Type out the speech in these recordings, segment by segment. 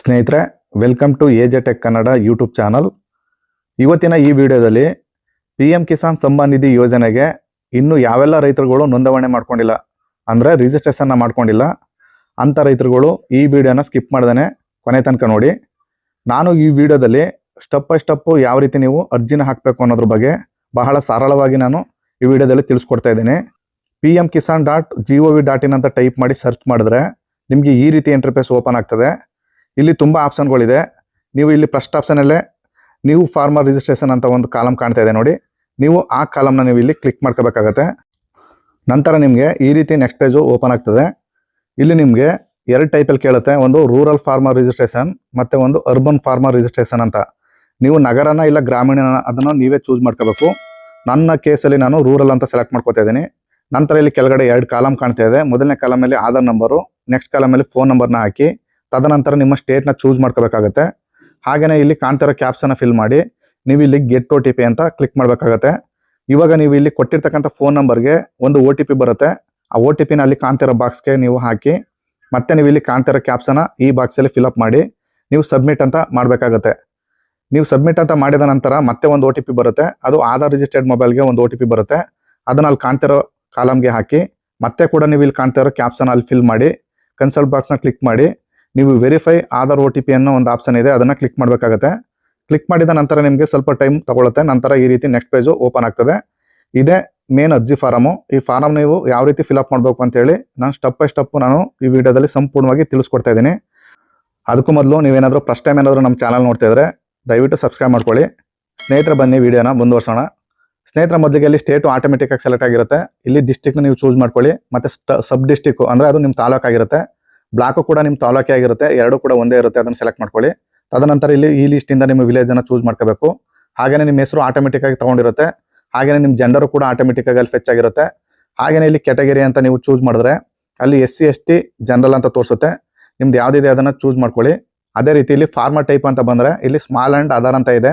ಸ್ನೇಹಿತರೆ welcome to A J tech Kannada YouTube channel ಇವತ್ತಿನ ಈ ವಿಡಿಯೋದಲ್ಲಿ ಪಿ ಎಂ ಕಿಸಾನ್ ಸಮ್ಮಾನ್ ನಿಧಿ ಯೋಜನೆಗೆ ಇನ್ನು ಯಾವೆಲ್ಲ ರೈತರುಗಳು ನೋಂದಣಿ ಮಾಡ್ಕೊಂಡಿಲ್ಲ, ಅಂದರೆ ರಿಜಿಸ್ಟ್ರೇಷನ್ನ ಮಾಡ್ಕೊಂಡಿಲ್ಲ ಅಂಥ ರೈತರುಗಳು ಈ ವಿಡಿಯೋನ ಸ್ಕಿಪ್ ಮಾಡ್ದೇ ಕೊನೆ ತನಕ ನೋಡಿ. ನಾನು ಈ ವಿಡಿಯೋದಲ್ಲಿ ಸ್ಟೆಪ್ ಬೈ ಸ್ಟೆಪ್ಪು ಯಾವ ರೀತಿ ನೀವು ಅರ್ಜಿನ ಹಾಕಬೇಕು ಅನ್ನೋದ್ರ ಬಗ್ಗೆ ಬಹಳ ಸರಳವಾಗಿ ನಾನು ಈ ವಿಡಿಯೋದಲ್ಲಿ ತಿಳಿಸ್ಕೊಡ್ತಾ ಇದ್ದೀನಿ. P M Kisan dot G O V dot ಅಂತ ಟೈಪ್ ಮಾಡಿ ಸರ್ಚ್ ಮಾಡಿದ್ರೆ ನಿಮಗೆ ಈ ರೀತಿ ಇಂಟರ್ಫೇಸ್ ಓಪನ್ ಆಗ್ತದೆ. ಇಲ್ಲಿ ತುಂಬ ಆಪ್ಷನ್ಗಳಿದೆ. ನೀವು ಇಲ್ಲಿ ಫಸ್ಟ್ ಆಪ್ಷನಲ್ಲೇ ನೀವು ಫಾರ್ಮರ್ ರಿಜಿಸ್ಟ್ರೇಷನ್ ಅಂತ ಒಂದು ಕಾಲಮ್ ಕಾಣ್ತಾ ಇದೆ ನೋಡಿ. ನೀವು ಆ ಕಾಲಮ್ನ ನೀವು ಇಲ್ಲಿ ಕ್ಲಿಕ್ ಮಾಡ್ಕೋಬೇಕಾಗತ್ತೆ. ನಂತರ ನಿಮಗೆ ಈ ರೀತಿ ನೆಕ್ಸ್ಟ್ ಪೇಜು ಓಪನ್ ಆಗ್ತದೆ. ಇಲ್ಲಿ ನಿಮಗೆ ಎರಡು ಟೈಪಲ್ಲಿ ಕೇಳುತ್ತೆ. ಒಂದು ರೂರಲ್ ಫಾರ್ಮರ್ ರಿಜಿಸ್ಟ್ರೇಷನ್ ಮತ್ತು ಒಂದು ಅರ್ಬನ್ ಫಾರ್ಮರ್ ರಿಜಿಸ್ಟ್ರೇಷನ್ ಅಂತ. ನೀವು ನಗರನ ಇಲ್ಲ ಗ್ರಾಮೀಣನ ಅದನ್ನು ನೀವೇ ಚೂಸ್ ಮಾಡ್ಕೋಬೇಕು. ನನ್ನ ಕೇಸಲ್ಲಿ ನಾನು ರೂರಲ್ ಅಂತ ಸೆಲೆಕ್ಟ್ ಮಾಡ್ಕೋತಾ ಇದ್ದೀನಿ. ನಂತರ ಇಲ್ಲಿ ಕೆಳಗಡೆ ಎರಡು ಕಾಲಮ್ ಕಾಣ್ತಾ ಇದೆ. ಮೊದಲನೇ ಕಾಲಮಲ್ಲಿ ಆಧಾರ್ ನಂಬರು ನೆಕ್ಸ್ಟ್ ಕಾಲಮಲ್ಲಿ ಫೋನ್ ನಂಬರ್ನ ಹಾಕಿ. ತದನಂತರ ನಿಮ್ಮ ಸ್ಟೇಟ್ನ ಚೂಸ್ ಮಾಡ್ಕೋಬೇಕಾಗತ್ತೆ. ಹಾಗೆಯೇ ಇಲ್ಲಿ ಕಾಣ್ತಿರೋ ಕ್ಯಾಪ್ಸನ್ನು ಫಿಲ್ ಮಾಡಿ, ನೀವು ಇಲ್ಲಿ ಗೆಟ್ ಓ ಟಿ ಪಿ ಅಂತ ಕ್ಲಿಕ್ ಮಾಡಬೇಕಾಗತ್ತೆ. ಇವಾಗ ನೀವು ಇಲ್ಲಿ ಕೊಟ್ಟಿರ್ತಕ್ಕಂಥ ಫೋನ್ ನಂಬರ್ಗೆ ಒಂದು ಒ ಟಿ ಪಿ ಬರುತ್ತೆ. ಆ ಒ ಟಿ ಪಿನ ಅಲ್ಲಿ ಕಾಣ್ತಿರೋ ಬಾಕ್ಸ್ಗೆ ನೀವು ಹಾಕಿ, ಮತ್ತೆ ನೀವು ಇಲ್ಲಿ ಕಾಣ್ತಿರೋ ಕ್ಯಾಪ್ಸನ್ನ ಈ ಬಾಕ್ಸಲ್ಲಿ ಫಿಲಪ್ ಮಾಡಿ, ನೀವು ಸಬ್ಮಿಟ್ ಅಂತ ಮಾಡಬೇಕಾಗತ್ತೆ. ನೀವು ಸಬ್ಮಿಟ್ ಅಂತ ಮಾಡಿದ ನಂತರ ಮತ್ತೆ ಒಂದು ಒ ಟಿ ಪಿ ಬರುತ್ತೆ. ಅದು ಆಧಾರ್ ರಿಜಿಸ್ಟರ್ಡ್ ಮೊಬೈಲ್ಗೆ ಒಂದು ಒ ಟಿ ಪಿ ಬರುತ್ತೆ. ಅದನ್ನ ಅಲ್ಲಿ ಕಾಣ್ತಿರೋ ಕಾಲಮ್ಗೆ ಹಾಕಿ, ಮತ್ತೆ ಕೂಡ ನೀವು ಇಲ್ಲಿ ಕಾಣ್ತಿರೋ ಕ್ಯಾಪ್ಸನ್ನ ಅಲ್ಲಿ ಫಿಲ್ ಮಾಡಿ ಕನ್ಸಲ್ಟ್ ಬಾಕ್ಸ್ನ ಕ್ಲಿಕ್ ಮಾಡಿ ನೀವು ವೆರಿಫೈ ಆಧಾರ್ ಒ ಟಿ ಅನ್ನೋ ಒಂದು ಆಪ್ಷನ್ ಇದೆ, ಅದನ್ನು ಕ್ಲಿಕ್ ಮಾಡಬೇಕಾಗತ್ತೆ. ಕ್ಲಿಕ್ ಮಾಡಿದ ನಂತರ ನಿಮಗೆ ಸ್ವಲ್ಪ ಟೈಮ್ ತಗೊಳುತ್ತೆ, ನಂತರ ಈ ರೀತಿ ನೆಕ್ಸ್ಟ್ ಪೇಜು ಓಪನ್ ಆಗ್ತದೆ. ಇದೇ ಮೇನ್ ಅರ್ಜಿ ಫಾರಮು ಈ ಫಾರಮ್ ನೀವು ಯಾವ ರೀತಿ ಫಿಲಪ್ ಮಾಡಬೇಕು ಅಂತೇಳಿ ನಾನು ಸ್ಟೆಪ್ ಬೈ ಸ್ಟೆಪ್ ನಾನು ಈ ವಿಡಿಯೋದಲ್ಲಿ ಸಂಪೂರ್ಣವಾಗಿ ತಿಳಿಸ್ಕೊಡ್ತಾ ಇದ್ದೀನಿ. ಅದಕ್ಕೂ ಮೊದಲು ನೀವೇನಾದರೂ ಫಸ್ಟ್ ಟೈಮ್ ಏನಾದರೂ ನಮ್ಮ ಚಾನಲ್ ನೋಡ್ತಾ ಇದ್ರೆ ದಯವಿಟ್ಟು ಸಬ್ಸ್ಕ್ರೈಬ್ ಮಾಡ್ಕೊಳ್ಳಿ. ಸ್ನೇಹಿತರ, ಬನ್ನಿ ವಿಡಿಯೋನ ಮುಂದುವರ್ಸೋಣ. ಸ್ನೇಹಿತರ, ಮೊದಲಿಗೆ ಇಲ್ಲಿ ಸ್ಟೇಟು ಆಟೋಮೆಟಿಕ್ ಆಗಿ ಸೆಲೆಕ್ಟ್ ಆಗಿರುತ್ತೆ. ಇಲ್ಲಿ ಡಿಸ್ಟಿಕ್ನ ನೀವು ಚೂಸ್ ಮಾಡ್ಕೊಳ್ಳಿ. ಮತ್ತೆ ಸಬ್ ಡಿಸ್ಟಿಕ್ಕು ಅಂದರೆ ಅದು ನಿಮ್ಮ ತಾಲೂಕು ಆಗಿರುತ್ತೆ ಬ್ಲಾಕು ಕೂಡ ನಿಮ್ಮ ತಾಲೂಕೆ ಆಗಿರುತ್ತೆ. ಎರಡು ಕೂಡ ಒಂದೇ ಇರುತ್ತೆ. ಅದನ್ನು ಸೆಲೆಕ್ಟ್ ಮಾಡ್ಕೊಳ್ಳಿ. ತದನಂತರ ಇಲ್ಲಿ ಈ ಲಿಸ್ಟಿಂದ ನಿಮ್ಮ ವಿಲೇಜ್ ಅನ್ನ ಚೂಸ್ ಮಾಡ್ಕೋಬೇಕು. ಹಾಗೇನೆ ನಿಮ್ಮ ಹೆಸರು ಆಟೋಮೆಟಿಕ್ ಆಗಿ ತಗೊಂಡಿರುತ್ತೆ. ಹಾಗೇನೆ ನಿಮ್ಮ ಜೆಂಡರು ಕೂಡ ಆಟೋಮೆಟಿಕ್ ಆಗಿ ಅಲ್ಲಿ ಫೆಚ್ ಆಗಿರುತ್ತೆ. ಹಾಗೇನೆ ಇಲ್ಲಿ ಕೆಟಗರಿ ಅಂತ ನೀವು ಚೂಸ್ ಮಾಡಿದ್ರೆ ಅಲ್ಲಿ S C S T general ಅಂತ ತೋರಿಸುತ್ತೆ. ನಿಮ್ದು ಯಾವ್ದಿದೆ ಅದನ್ನ ಚೂಸ್ ಮಾಡ್ಕೊಳ್ಳಿ. ಅದೇ ರೀತಿ ಇಲ್ಲಿ ಫಾರ್ಮರ್ ಟೈಪ್ ಅಂತ ಬಂದ್ರೆ ಇಲ್ಲಿ ಸ್ಮಾಲ್ ಅಂಡ್ ಆಧಾರ್ ಅಂತ ಇದೆ.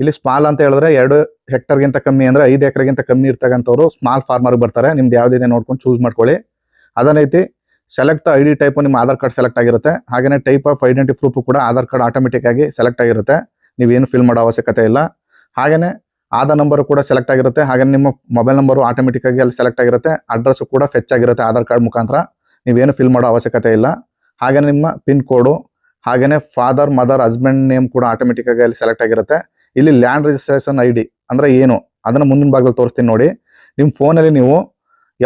ಇಲ್ಲಿ ಸ್ಮಾಲ್ ಅಂತ ಹೇಳಿದ್ರೆ ಎರಡು ಹೆಕ್ಟರ್ಗಿಂತ ಕಮ್ಮಿ ಅಂದ್ರೆ ಐದು ಎಕರೆಗಿಂತ ಕಮ್ಮಿ ಇರ್ತಕ್ಕಂಥವ್ರು ಸ್ಮಾಲ್ ಫಾರ್ಮರ್ ಬರ್ತಾರೆ. ನಿಮ್ದು ಯಾವ್ದಿದೆ ನೋಡ್ಕೊಂಡು ಚೂಸ್ ಮಾಡ್ಕೊಳ್ಳಿ. ಅದೇ ರೀತಿ ಸೆಲೆಕ್ಟ್ ಐ ಡಿ ಟೈಪ್ ನಿಮ್ಮ ಆಧಾರ್ ಕಾರ್ಡ್ ಸೆಲೆಕ್ಟ್ ಆಗಿರುತ್ತೆ. ಹಾಗೇನೆ ಟೈಪ್ ಆಫ್ ಐಡೆಂಟಿ ಪ್ರೂಫ್ ಕೂಡ ಆಧಾರ್ ಕಾರ್ಡ್ ಆಟೋಮೆಟಿಕ್ ಆಗಿ ಸೆಲೆಕ್ಟ್ ಆಗಿರುತ್ತೆ. ನೀವೇನು ಫಿಲ್ ಮಾಡೋ ಅವಶ್ಯಕತೆ ಇಲ್ಲ. ಹಾಗೆಯೇ ಆಧಾರ್ ನಂಬರ್ ಕೂಡ ಸೆಲೆಕ್ಟ್ ಆಗಿರುತ್ತೆ. ಹಾಗೆ ನಿಮ್ಮ ಮೊಬೈಲ್ ನಂಬರು ಆಟೋಮೆಟಿಕ್ ಆಗಿ ಅಲ್ಲಿ ಸೆಲೆಕ್ಟ್ ಆಗಿರುತ್ತೆ. ಅಡ್ರೆಸ್ ಕೂಡ ಫೆಚ್ ಆಗಿರುತ್ತೆ ಆಧಾರ್ ಕಾರ್ಡ್ ಮುಖಾಂತರ. ನೀವೇನು ಫಿಲ್ ಮಾಡೋ ಅವಶ್ಯಕತೆ ಇಲ್ಲ. ಹಾಗೇ ನಿಮ್ಮ ಪಿನ್ ಕೋಡು ಹಾಗೆಯೇ ಫಾದರ್ ಮದರ್ ಹಸ್ಬೆಂಡ್ ನೇಮ್ ಕೂಡ ಆಟೋಮೆಟಿಕ್ ಆಗಿ ಅಲ್ಲಿ ಸೆಲೆಕ್ಟ್ ಆಗಿರುತ್ತೆ. ಇಲ್ಲಿ ಲ್ಯಾಂಡ್ ರಿಜಿಸ್ಟ್ರೇಷನ್ ಐ ಡಿ ಅಂದರೆ ಏನು? ಅದನ್ನು ಮುಂದಿನ ಭಾಗದಲ್ಲಿ ತೋರಿಸ್ತೀನಿ ನೋಡಿ. ನಿಮ್ಮ ಫೋನಲ್ಲಿ ನೀವು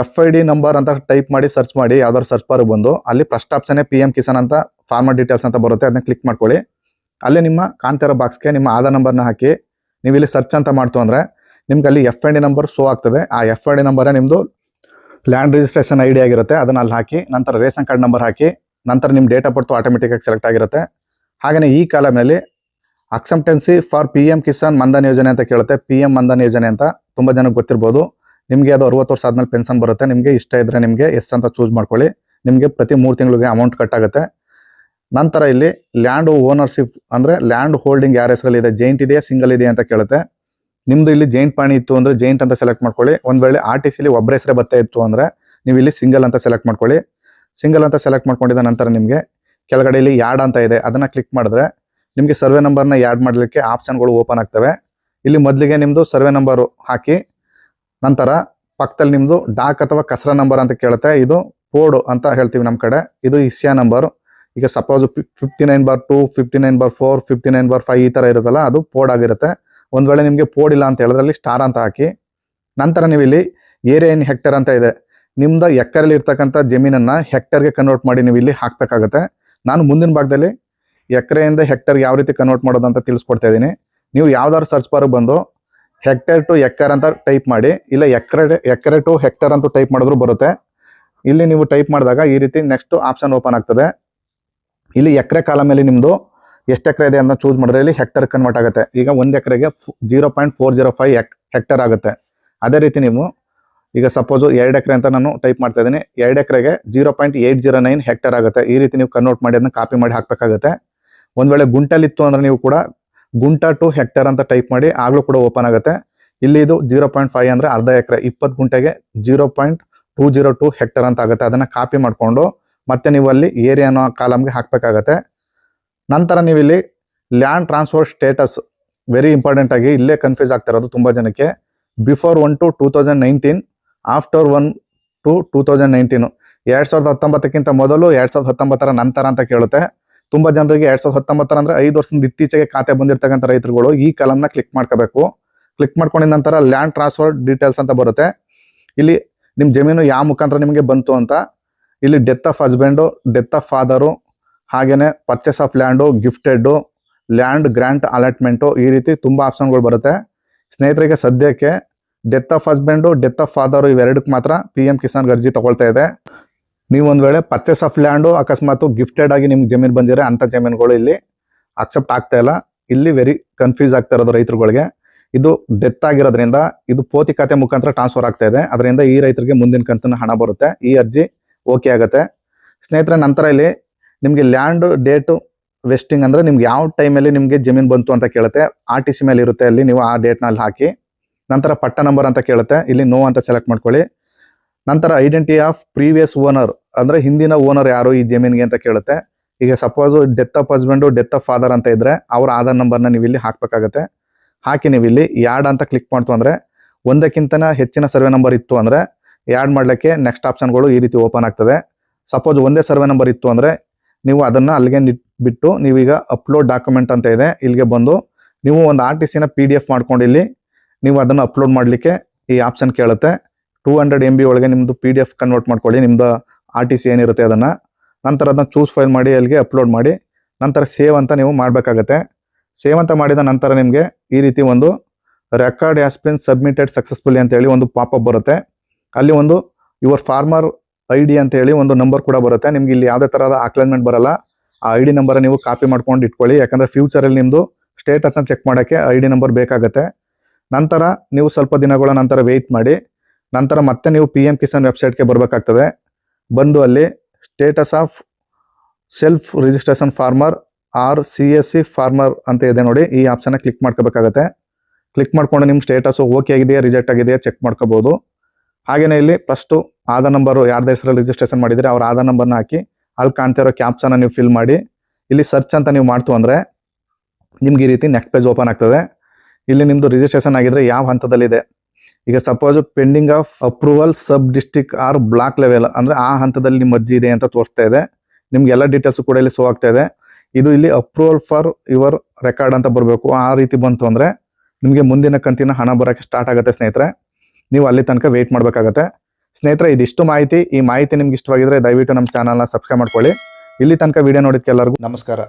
ಎಫ್ ಐ ಡಿ ನಂಬರ್ ಅಂತ ಟೈಪ್ ಮಾಡಿ ಸರ್ಚ್ ಮಾಡಿ, ಯಾವ್ದಾದ್ರು ಸರ್ಚ್ ಬಾರ್ ಬಂದು, ಅಲ್ಲಿ first option P M Kisan ಅಂತ ಫಾರ್ಮರ್ ಡೀಟೇಲ್ಸ್ ಅಂತ ಬರುತ್ತೆ, ಅದನ್ನ ಕ್ಲಿಕ್ ಮಾಡ್ಕೊಳ್ಳಿ. ಅಲ್ಲಿ ನಿಮ್ಮ ಕಾಣ್ತಿರೋ ಬಾಕ್ಸ್ಗೆ ನಿಮ್ಮ ಆಧಾರ್ ನಂಬರ್ನ ಹಾಕಿ, ನೀವು ಇಲ್ಲಿ ಸರ್ಚ್ ಅಂತ ಮಾಡ್ತು ಅಂದರೆ, ನಿಮ್ಗೆ ಅಲ್ಲಿ F I D number show ಆಗ್ತದೆ. ಆ ಎಫ್ ಐ ಡಿ ನಂಬರೇ ನಿಮ್ಮದು ಲ್ಯಾಂಡ್ ರಿಜಿಸ್ಟ್ರೇಷನ್ ಐ ಡಿ ಆಗಿರುತ್ತೆ, ಅದನ್ನ ಅಲ್ಲಿ ಹಾಕಿ, ನಂತರ ರೇಷನ್ ಕಾರ್ಡ್ ನಂಬರ್ ಹಾಕಿ, ನಂತರ ನಿಮ್ಮ ಡೇಟ್ ಆಫ್ ಬರ್ತು ಆಟೋಮೆಟಿಕ್ ಆಗಿ ಸೆಲೆಕ್ಟ್ ಆಗಿರುತ್ತೆ. ಹಾಗೆಯೇ ಈ ಕಾಲಮ್ನಲ್ಲಿ acceptance for P M Kisan Maandhan Yojana ಅಂತ ಕೇಳುತ್ತೆ. ಪಿ ಎಂ ಮನ್ಧನ್ ಯೋಜನೆ ಅಂತ ತುಂಬ ಜನಕ್ಕೆ ಗೊತ್ತಿರ್ಬೋದು. ನಿಮಗೆ ಅದು ಅರವತ್ತು ವರ್ಷ ಆದಮೇಲೆ ಪೆನ್ಷನ್ ಬರುತ್ತೆ. ನಿಮಗೆ ಇಷ್ಟ ಇದ್ರೆ ನಿಮಗೆ ಎಸ್ ಅಂತ ಚೂಸ್ ಮಾಡ್ಕೊಳ್ಳಿ. ನಿಮಗೆ ಪ್ರತಿ ಮೂರು ತಿಂಗಳಿಗೆ ಅಮೌಂಟ್ ಕಟ್ ಆಗುತ್ತೆ. ನಂತರ ಇಲ್ಲಿ ಲ್ಯಾಂಡ್ ಓನರ್ಶಿಪ್ ಅಂದರೆ ಲ್ಯಾಂಡ್ ಹೋಲ್ಡಿಂಗ್ ಯಾರ ಹೆಸರಲ್ಲಿ ಇದೆ? ಜೈಂಟ್ ಇದೆಯಾ? ಸಿಂಗಲ್ ಇದೆಯಾ ಅಂತ ಕೇಳುತ್ತೆ. ನಿಮ್ಮದು ಇಲ್ಲಿ ಜೈಂಟ್ ಪಾಣಿ ಇತ್ತು ಅಂದರೆ ಜೈಂಟ್ ಅಂತ ಸೆಲೆಕ್ಟ್ ಮಾಡ್ಕೊಳ್ಳಿ. ಒಂದು ವೇಳೆ ಆರ್ ಟಿ ಸಿಲಿ ಒಬ್ಬರ ಹೆಸರೇ ಬರ್ತಾ ಇತ್ತು ಅಂದರೆ ನೀವು ಇಲ್ಲಿ ಸಿಂಗಲ್ ಅಂತ ಸೆಲೆಕ್ಟ್ ಮಾಡ್ಕೊಳ್ಳಿ. ಸಿಂಗಲ್ ಅಂತ ಸೆಲೆಕ್ಟ್ ಮಾಡ್ಕೊಂಡಿದ ನಂತರ ನಿಮಗೆ ಕೆಳಗಡೆ ಇಲ್ಲಿ ಯಾಡ್ ಅಂತ ಇದೆ. ಅದನ್ನು ಕ್ಲಿಕ್ ಮಾಡಿದ್ರೆ ನಿಮಗೆ ಸರ್ವೆ ನಂಬರ್ನ ಯಾಡ್ ಮಾಡಲಿಕ್ಕೆ ಆಪ್ಷನ್ಗಳು ಓಪನ್ ಆಗ್ತವೆ. ಇಲ್ಲಿ ಮೊದಲಿಗೆ ನಿಮ್ಮದು ಸರ್ವೆ ನಂಬರು ಹಾಕಿ ನಂತರ ಪಕ್ಕದಲ್ಲಿ ನಿಮ್ಮದು ಡಾಕ್ ಅಥವಾ ಕಸರ ನಂಬರ್ ಅಂತ ಕೇಳುತ್ತೆ. ಇದು ಕೋಡ್ ಅಂತ ಹೇಳ್ತೀವಿ ನಮ್ಮ ಕಡೆ. ಇದು ಇಸಿಯಾ ನಂಬರ್. ಈಗ suppose fifty nine bar two, fifty nine bar four, fifty nine bar five ಈ ಥರ ಇರುತ್ತಲ್ಲ, ಅದು ಪೋಡ್ ಆಗಿರುತ್ತೆ. ಒಂದ್ ವೇಳೆ ನಿಮಗೆ ಪೋಡ್ ಇಲ್ಲ ಅಂತ ಹೇಳಿದ್ರೆ ಅಲ್ಲಿ ಸ್ಟಾರ್ ಅಂತ ಹಾಕಿ. ನಂತರ ನೀವು ಇಲ್ಲಿ ಏರಿಯಾ ಇನ್ ಹೆಕ್ಟರ್ ಅಂತ ಇದೆ. ನಿಮ್ದು ಎಕ್ಕರಲ್ಲಿ ಇರ್ತಕ್ಕಂಥ ಜಮೀನನ್ನ ಹೆಕ್ಟರ್ಗೆ ಕನ್ವರ್ಟ್ ಮಾಡಿ ನೀವು ಇಲ್ಲಿ ಹಾಕ್ಬೇಕಾಗತ್ತೆ. ನಾನು ಮುಂದಿನ ಭಾಗದಲ್ಲಿ ಎಕರೆಯಿಂದ ಹೆಕ್ಟರ್ಗೆ ಯಾವ ರೀತಿ ಕನ್ವರ್ಟ್ ಮಾಡೋದು ಅಂತ ತಿಳಿಸ್ಕೊಡ್ತಾ ಇದ್ದೀನಿ. ನೀವು ಯಾವ್ದಾದ್ರು ಸರ್ಚ್ ಬಾರ್ ಬಂದು ಹೆಕ್ಟೇರ್ ಟು ಎಕ್ಕರ್ ಅಂತ ಟೈಪ್ ಮಾಡಿ, ಇಲ್ಲ ಎಕರೆ ಎಕರೆ ಟು ಹೆಕ್ಟರ್ ಅಂತ ಟೈಪ್ ಮಾಡಿದ್ರು ಬರುತ್ತೆ. ಇಲ್ಲಿ ನೀವು ಟೈಪ್ ಮಾಡಿದಾಗ ಈ ರೀತಿ ನೆಕ್ಸ್ಟ್ ಆಪ್ಷನ್ ಓಪನ್ ಆಗ್ತದೆ. ಇಲ್ಲಿ ಎಕರೆ ಮೇಲೆ ನಿಮ್ಮದು ಎಷ್ಟು ಎಕರೆ ಇದೆ ಅಂತ ಚೂಸ್ ಮಾಡಿದ್ರೆ ಇಲ್ಲಿ ಹೆಕ್ಟರ್ ಕನ್ವರ್ಟ್ ಆಗುತ್ತೆ. ಈಗ ಒಂದು ಎಕರೆಗೆ zero point four zero five hectare ಆಗುತ್ತೆ. ಅದೇ ರೀತಿ ನೀವು, ಈಗ ಸಪೋಸು ಎರಡು ಎಕರೆ ಅಂತ ನಾನು ಟೈಪ್ ಮಾಡ್ತಾ ಇದ್ದೀನಿ. ಎರಡು ಎಕರೆಗೆ zero point eight zero nine hectare ಆಗುತ್ತೆ. ಈ ರೀತಿ ನೀವು ಕನ್ವರ್ಟ್ ಮಾಡಿ ಅದನ್ನ ಕಾಪಿ ಮಾಡಿ ಹಾಕಬೇಕಾಗುತ್ತೆ. ಒಂದು ವೇಳೆ ಗುಂಟಲಿತ್ತು ಅಂದರೆ ನೀವು ಕೂಡ ಗುಂಟ ಟು ಹೆಕ್ಟರ್ ಅಂತ ಟೈಪ್ ಮಾಡಿ ಆಗಲೂ ಕೂಡ ಓಪನ್ ಆಗುತ್ತೆ. ಇಲ್ಲಿ ಇದು ಜೀರೋ ಪಾಯಿಂಟ್ ಫೈವ್ ಅಂದ್ರೆ ಅರ್ಧ ಎಕರೆ, ಇಪ್ಪತ್ತು ಗುಂಟೆಗೆ zero point two zero two hectare ಅಂತ ಆಗುತ್ತೆ. ಅದನ್ನ ಕಾಪಿ ಮಾಡಿಕೊಂಡು ಮತ್ತೆ ನೀವು ಅಲ್ಲಿ ಏರಿಯಾ ಅನ್ನೋ ಕಾಲಮ್ಗೆ ಹಾಕಬೇಕಾಗತ್ತೆ. ನಂತರ ನೀವು ಇಲ್ಲಿ land transfer status very important ಆಗಿ ಇಲ್ಲೇ ಕನ್ಫ್ಯೂಸ್ ಆಗ್ತಿರೋದು ತುಂಬ ಜನಕ್ಕೆ. Before one two two thousand nineteen after one two two thousand nineteen ಎರಡು ಸಾವಿರದ ಹತ್ತೊಂಬತ್ತಕ್ಕಿಂತ ಮೊದಲು ಎರಡು ಸಾವಿರದ ಹತ್ತೊಂಬತ್ತರ ನಂತರ ಅಂತ ಕೇಳುತ್ತೆ. ತುಂಬ ಜನರಿಗೆ ಎರಡು ಸಾವಿರದ ಹತ್ತೊಂಬತ್ತರ ಅಂದ್ರೆ ಐದು ವರ್ಷದಿಂದ ಇತ್ತೀಚೆಗೆ ಖಾತೆ ಬಂದಿರ್ತಕ್ಕಂಥ ರೈತರುಗಳು ಈ ಕಲಂನ ಕ್ಲಿಕ್ ಮಾಡ್ಕೋಬೇಕು. ಕ್ಲಿಕ್ ಮಾಡ್ಕೊಂಡಿದ ನಂತರ ಲ್ಯಾಂಡ್ ಟ್ರಾನ್ಸ್ಫರ್ ಡೀಟೇಲ್ಸ್ ಅಂತ ಬರುತ್ತೆ. ಇಲ್ಲಿ ನಿಮ್ಮ ಜಮೀನು ಯಾವ ಮುಖಾಂತರ ನಿಮಗೆ ಬಂತು ಅಂತ. ಇಲ್ಲಿ death of husband death of father ಹಾಗೇನೆ purchase of land gifted land grant allotment ಈ ರೀತಿ ತುಂಬ ಆಪ್ಷನ್ಗಳು ಬರುತ್ತೆ. ಸ್ನೇಹಿತರಿಗೆ ಸದ್ಯಕ್ಕೆ death of husband death of father ಇವೆರಡಕ್ಕೆ ಮಾತ್ರ ಪಿ ಎಂ ಕಿಸಾನ್ ಅರ್ಜಿ ತಗೊಳ್ತಾ ಇದೆ. ನೀವು ಒಂದು ವೇಳೆ ಪರ್ಚೇಸ್ ಆಫ್ ಲ್ಯಾಂಡು ಅಕಸ್ಮಾತ್ ಗಿಫ್ಟೆಡ್ ಆಗಿ ನಿಮ್ಗೆ ಜಮೀನು ಬಂದಿರೋ ಅಂಥ ಜಮೀನುಗಳು ಇಲ್ಲಿ ಅಕ್ಸೆಪ್ಟ್ ಆಗ್ತಾ ಇಲ್ಲ. ಇಲ್ಲಿ ವೆರಿ ಕನ್ಫ್ಯೂಸ್ ಆಗ್ತಾ ಇರೋದು ರೈತರುಗಳಿಗೆ. ಇದು ಡೆತ್ ಆಗಿರೋದ್ರಿಂದ ಇದು ಪೋತಿ ಖಾತೆ ಮುಖಾಂತರ ಟ್ರಾನ್ಸ್ಫರ್ ಆಗ್ತಾ ಇದೆ. ಅದರಿಂದ ಈ ರೈತರಿಗೆ ಮುಂದಿನ ಕಂತಿನ ಹಣ ಬರುತ್ತೆ. ಈ ಅರ್ಜಿ ಓಕೆ ಆಗುತ್ತೆ. ಸ್ನೇಹಿತರೆ, ನಂತರ ಇಲ್ಲಿ ನಿಮಗೆ ಲ್ಯಾಂಡ್ ಡೇಟು ವೆಸ್ಟಿಂಗ್ ಅಂದ್ರೆ ನಿಮ್ಗೆ ಯಾವ ಟೈಮಲ್ಲಿ ನಿಮಗೆ ಜಮೀನು ಬಂತು ಅಂತ ಕೇಳುತ್ತೆ. ಆರ್ ಟಿ ಸಿ ಮೇಲೆ ಇರುತ್ತೆ ಅಲ್ಲಿ, ನೀವು ಆ ಡೇಟ್ನಲ್ಲಿ ಹಾಕಿ. ನಂತರ ಪಟ್ಟ ನಂಬರ್ ಅಂತ ಕೇಳುತ್ತೆ. ಇಲ್ಲಿ ನೋ ಅಂತ ಸೆಲೆಕ್ಟ್ ಮಾಡ್ಕೊಳ್ಳಿ. ನಂತರ ಐಡೆಂಟಿ ಆಫ್ ಪ್ರೀವಿಯಸ್ ಓನರ್ ಅಂದ್ರೆ ಹಿಂದಿನ ಓನರ್ ಯಾರು ಈ ಜಮೀನಿಗೆ ಅಂತ ಕೇಳುತ್ತೆ. ಈಗ suppose death of husband death of father ಅಂತ ಇದ್ರೆ ಅವ್ರ ಆಧಾರ್ ನಂಬರ್ನ ನೀವು ಇಲ್ಲಿ ಹಾಕ್ಬೇಕಾಗತ್ತೆ. ಹಾಕಿ ನೀವು ಇಲ್ಲಿ ಯಾಡ್ ಅಂತ ಕ್ಲಿಕ್ ಮಾಡ್ತು ಅಂದ್ರೆ ಒಂದಕ್ಕಿಂತನ ಹೆಚ್ಚಿನ ಸರ್ವೆ ನಂಬರ್ ಇತ್ತು ಅಂದ್ರೆ ಯಾಡ್ ಮಾಡ್ಲಿಕ್ಕೆ ನೆಕ್ಸ್ಟ್ ಆಪ್ಷನ್ಗಳು ಈ ರೀತಿ ಓಪನ್ ಆಗ್ತದೆ. ಸಪೋಸ್ ಒಂದೇ ಸರ್ವೆ ನಂಬರ್ ಇತ್ತು ಅಂದ್ರೆ ನೀವು ಅದನ್ನ ಅಲ್ಲಿಗೆ ಬಿಟ್ಟು ನೀವೀಗ ಅಪ್ಲೋಡ್ ಡಾಕ್ಯುಮೆಂಟ್ ಅಂತ ಇದೆ, ಇಲ್ಲಿಗೆ ಬಂದು ನೀವು ಒಂದು ಆರ್ ಟಿ ಸಿನ ಪಿ ಡಿ ಎಫ್ ಮಾಡ್ಕೊಂಡು ಇಲ್ಲಿ ನೀವು ಅದನ್ನು ಅಪ್ಲೋಡ್ ಮಾಡಲಿಕ್ಕೆ ಈ ಆಪ್ಷನ್ ಕೇಳುತ್ತೆ. ಟೂ ಹಂಡ್ರೆಡ್ ಎಂ ಬಿ ಒಳಗೆ ನಿಮ್ಮದು ಪಿ ಡಿ ಎಫ್ ಕನ್ವರ್ಟ್ ಮಾಡ್ಕೊಳ್ಳಿ ನಿಮ್ಮದು ಆರ್ ಟಿ ಸಿ ಏನಿರುತ್ತೆ ಅದನ್ನು. ನಂತರ ಅದನ್ನ ಚೂಸ್ ಫೈಲ್ ಮಾಡಿ, ಅಲ್ಲಿಗೆ ಅಪ್ಲೋಡ್ ಮಾಡಿ. ನಂತರ ಸೇವ್ ಅಂತ ನೀವು ಮಾಡಬೇಕಾಗತ್ತೆ. ಸೇವ್ ಅಂತ ಮಾಡಿದ ನಂತರ ನಿಮಗೆ ಈ ರೀತಿ ಒಂದು record has been submitted successfully ಅಂತ ಹೇಳಿ ಒಂದು ಪಾಪಪ್ ಬರುತ್ತೆ. ಅಲ್ಲಿ ಒಂದು ಯುವರ್ ಫಾರ್ಮರ್ ಐ ಡಿ ಅಂತ ಹೇಳಿ ಒಂದು ನಂಬರ್ ಕೂಡ ಬರುತ್ತೆ. ನಿಮ್ಗೆ ಇಲ್ಲಿ ಯಾವುದೇ ಥರದ ಅಕ್ಲೈನ್ಮೆಂಟ್ ಬರಲ್ಲ. ಆ ಐ ಡಿ ನಂಬರ್ ನೀವು ಕಾಪಿ ಮಾಡ್ಕೊಂಡು ಇಟ್ಕೊಳ್ಳಿ. ಯಾಕಂದ್ರೆ ಫ್ಯೂಚರಲ್ಲಿ ನಿಮ್ಮದು ಸ್ಟೇಟಸ್ನ ಚೆಕ್ ಮಾಡೋಕ್ಕೆ ಐ ಡಿ ನಂಬರ್ ಬೇಕಾಗುತ್ತೆ. ನಂತರ ನೀವು ಸ್ವಲ್ಪ ದಿನಗಳ ನಂತರ ವೆಯ್ಟ್ ಮಾಡಿ. ನಂತರ ಮತ್ತೆ ನೀವು ಪಿ ಎಂ ಕಿಸಾನ್ ವೆಬ್ಸೈಟ್ಗೆ ಬರಬೇಕಾಗ್ತದೆ. ಬಂದು ಅಲ್ಲಿ status of self registration farmer R C S C farmer ಅಂತ ಇದೆ ನೋಡಿ. ಈ ಆಪ್ಷನ್ನ ಕ್ಲಿಕ್ ಮಾಡ್ಕೋಬೇಕಾಗತ್ತೆ. ಕ್ಲಿಕ್ ಮಾಡಿಕೊಂಡು ನಿಮ್ಮ ಸ್ಟೇಟಸ್ಸು ಓಕೆ ಆಗಿದೆಯಾ ರಿಜೆಕ್ಟ್ ಆಗಿದೆಯಾ ಚೆಕ್ ಮಾಡ್ಕೋಬೋದು. ಹಾಗೆಯೇ ಇಲ್ಲಿ ಫಸ್ಟು ಆಧಾರ್ ನಂಬರು ಯಾರ್ದು ಹೆಸರಲ್ಲಿ ರಿಜಿಸ್ಟ್ರೇಷನ್ ಮಾಡಿದರೆ ಅವ್ರ ಆಧಾರ್ ನಂಬರ್ನ ಹಾಕಿ ಅಲ್ಲಿ ಕಾಣ್ತಾ ಇರೋ ಕ್ಯಾಪ್ಸನ್ನ ನೀವು ಫಿಲ್ ಮಾಡಿ. ಇಲ್ಲಿ ಸರ್ಚ್ ಅಂತ ನೀವು ಮಾಡ್ತು ಅಂದರೆ ನಿಮ್ಗೆ ಈ ರೀತಿ ನೆಕ್ಸ್ಟ್ ಪೇಜ್ ಓಪನ್ ಆಗ್ತದೆ. ಇಲ್ಲಿ ನಿಮ್ಮದು ರಿಜಿಸ್ಟ್ರೇಷನ್ ಆಗಿದರೆ ಯಾವ ಹಂತದಲ್ಲಿದೆ? ಈಗ suppose pending of approval sub district or block level ಅಂದ್ರೆ ಆ ಹಂತದಲ್ಲಿ ನಿಮ್ಮ ಅರ್ಜಿ ಇದೆ ಅಂತ ತೋರಿಸ್ತಾ ಇದೆ. ನಿಮ್ಗೆ ಎಲ್ಲ ಡೀಟೇಲ್ಸ್ ಕೂಡ ಇಲ್ಲಿ ಶೋ ಆಗ್ತಾ ಇದೆ. ಇದು ಇಲ್ಲಿ ಅಪ್ರೂವಲ್ ಫಾರ್ ಯುವರ್ ರೆಕಾರ್ಡ್ ಅಂತ ಬರಬೇಕು. ಆ ರೀತಿ ಬಂತು ಅಂದ್ರೆ ನಿಮಗೆ ಮುಂದಿನ ಕಂತಿನ ಹಣ ಬರೋಕ್ಕೆ ಸ್ಟಾರ್ಟ್ ಆಗುತ್ತೆ ಸ್ನೇಹಿತರೆ. ನೀವು ಅಲ್ಲಿ ತನಕ ವೆಯ್ಟ್ ಮಾಡಬೇಕಾಗತ್ತೆ. ಸ್ನೇಹಿತರೆ, ಇದಿಷ್ಟು ಮಾಹಿತಿ. ಈ ಮಾಹಿತಿ ನಿಮ್ಗೆ ಇಷ್ಟವಾಗಿದ್ರೆ ದಯವಿಟ್ಟು ನಮ್ಮ ಚಾನಲ್ನ ಸಬ್ಸ್ಕ್ರೈಬ್ ಮಾಡ್ಕೊಳ್ಳಿ. ಇಲ್ಲಿ ತನಕ ವಿಡಿಯೋ ನೋಡಿದ್ಕೆ ಎಲ್ಲರಿಗೂ ನಮಸ್ಕಾರ.